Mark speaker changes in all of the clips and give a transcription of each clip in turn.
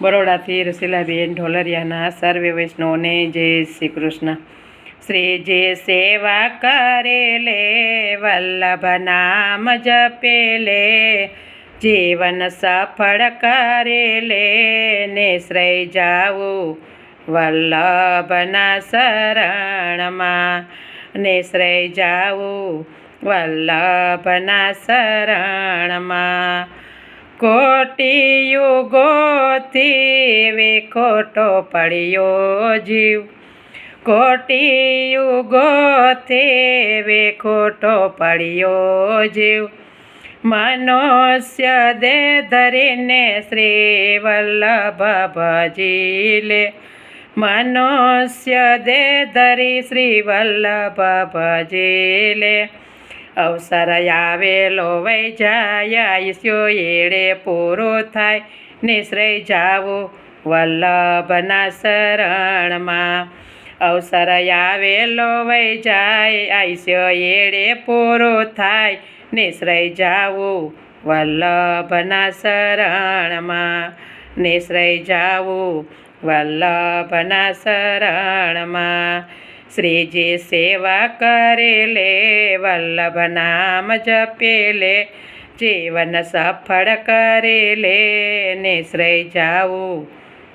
Speaker 1: બરોડાથી રસીલાબેન ઢોલરિયાના સર્વે વૈષ્ણવને જય શ્રી કૃષ્ણ. શ્રી જે સેવા કરે લે, વલ્લભ નામ જપે લે. જીવન સફળ કરે લે, ને શ્રય જાવું વલ્લભના શરણમાં. ને શ્રય જાવું વલ્લભના શરણમાં. કોટી યુગોથી વિખોટો પડ્યો જીવ. કોટી યુગોથી વિખોટો પડ્યો જીવ. મનુષ્ય દે ધરીને શ્રી વલ્લભ ભજી લે મનુષ્ય દે ધરી શ્રી વલ્લભ ભજી લે અવસર આવેલો વૈ જાય આયુષ્યો એળે પૂરો થાય. નિશ્રય જાવો વલ્લભના શરણમાં. અવસર આવેલો વૈ જાય આયુષ્ય એળે પૂરો થાય. નિશ્રય જાવું વલ્લભના શરણમાં. નિશ્રય જાવું વલ્લભના શરણમાં. શ્રીજી સેવા કરે લે, વલ્લભ નામ જપે લે, જીવન સફળ કરે લે, નિશ્રય જાવું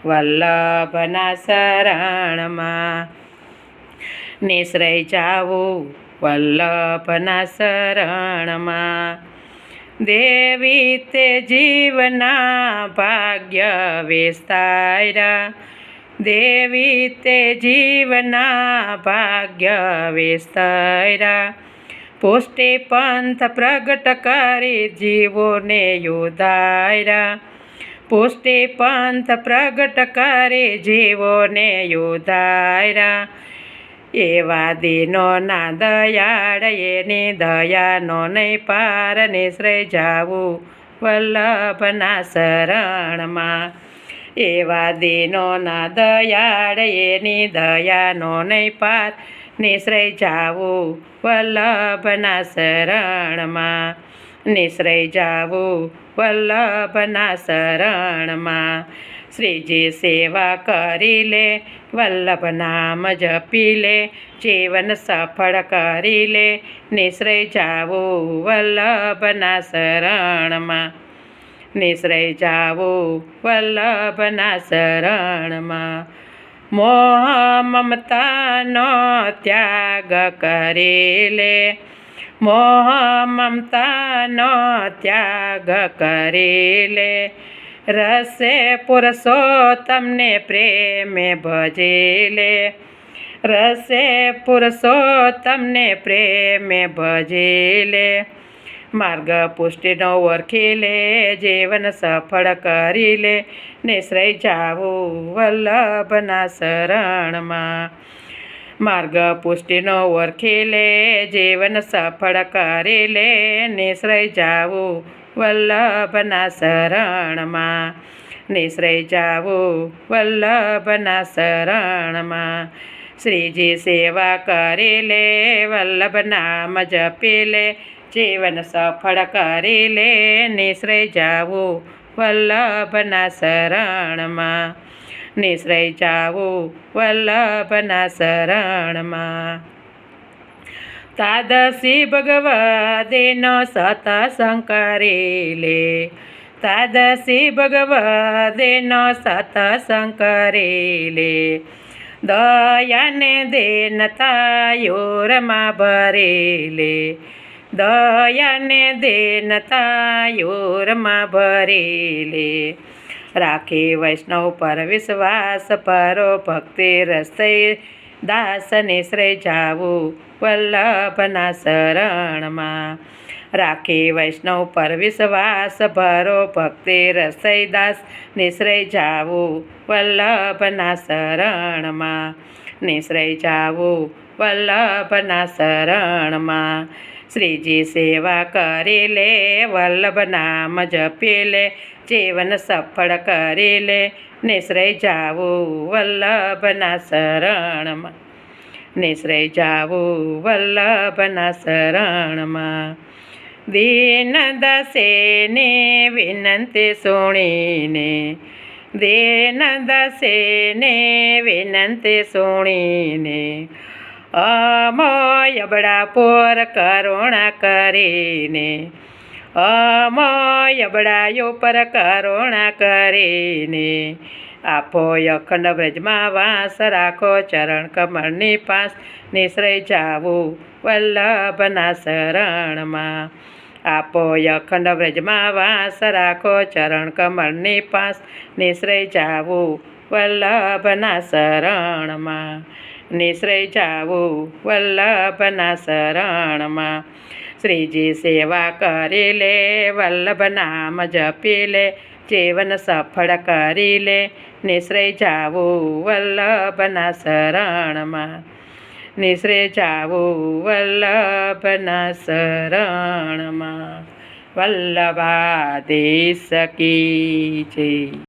Speaker 1: વલ્લભના શરણમાં. નિશ્રય જાવું વલ્લભના શરણમાં. દેવી તે જીવના ભાગ્ય વિસ્તારા દેવી તે જીવના ભાગ્ય વિસ્તારા પુષ્ટિ પંથ પ્રગટ કરી જીવોને યોધાયરા. પુષ્ટિ પંથ પ્રગટ કરી જીવોને યોધાયરા. એવા દિનો ના દયાળ, એની દયાનો નહીં પાર નિશ્રય જાવું વલ્લભના શરણમાં એવા દિનોના દયાળ એની દયાનો નહીં પાર નિશ્રય જાવું વલ્લભના શરણમાં. નિશ્રય જાવું વલ્લભના શરણમાં. શ્રીજી સેવા કરી લે, વલ્લભ નામ જપી લે, જીવન સફળ કરી લે. નિશ્રય જાવું વલ્લભના શરણમાં. નિશ્રય જાવું વલ્લભના શરણમાં. મોહ મમતાનો ત્યાગ કરી લે. મોહ મમતાનો ત્યાગ કરી લે. રસે પુરુષોત્તમને પ્રેમે ભજે લે. રસે પુરુષોત્તમને પ્રેમે ભજે લે. માર્ગ પુષ્ટિનો ઓળખી લે જીવન સફળ કરી લે નિશ્રય જાવું વલ્લભના શરણમાં. માર્ગ પુષ્ટિનો ઓળખી લે જીવન સફળ કરી લે નિશ્રય જાવું વલ્લભના શરણમાં. નિશ્રય જાવું વલ્લભના શરણમાં. શ્રીજી સેવા કરી લે વલ્લભ નામ જપી લે જીવન સફળ કરી લે નિશ્રય જાવું વલ્લભના શરણમાં નિશ્રય જાવું વલ્લભના શરણમાં તાદશી ભગવદેનો સતસંગ કરી લે તાદશી ભગવદેનો સતસંગ કરી લે દયાને દેનતા યોરમાં ભરી લે દયાને દેનતા યોરમાં ભરેલે. રાખે વૈષ્ણવ પર વિશ્વાસ પરો ભક્તિ રસ્તે દાસને શ્રેય જાવું વલ્લભના શરણમાં. રાખી વૈષ્ણવ પર વિશ્વાસ ભરો ભક્તિ રસૈદાસ નિશ્રય જાવું વલ્લભના શરણમાં. નિશ્રય જાવું વલ્લભના શરણમાં. શ્રીજી સેવા કરી લે વલ્લભ નામ જપી લે જીવન સફળ કરી લે, નિશ્રય જાવું વલ્લભના શરણમાં. નિશ્રય જાવું વલ્લભના શરણમાં. દીન દસેને વિનંતી સુણીને દેનંદસેને વિનંતી સુણીને અમય બડા પોર કરુણા કરીને, અમય બડાયો પર કરુણા કરીને, આપો અખંડ વ્રજમાં વાસ રાખો, ચરણ કમળની પાસ નિશ્રય જાવું, વલ્લભના શરણમાં. આપો અખંડ વ્રજમાં વાસ રાખો, ચરણ કમળની પાસ નિશ્રય જાવું, વલ્લભના શરણમાં. નિશ્રય જાવું વલ્લભના શરણમાં શ્રીજી સેવા કરી લે વલ્લભ નામ જપી લે જીવન સફળ કરી લે નિશ્રય જાવું વલ્લભના શરણમાં નિશ્રય જાવું વલ્લભના શરણમાં વલ્લભાદેશ કી છે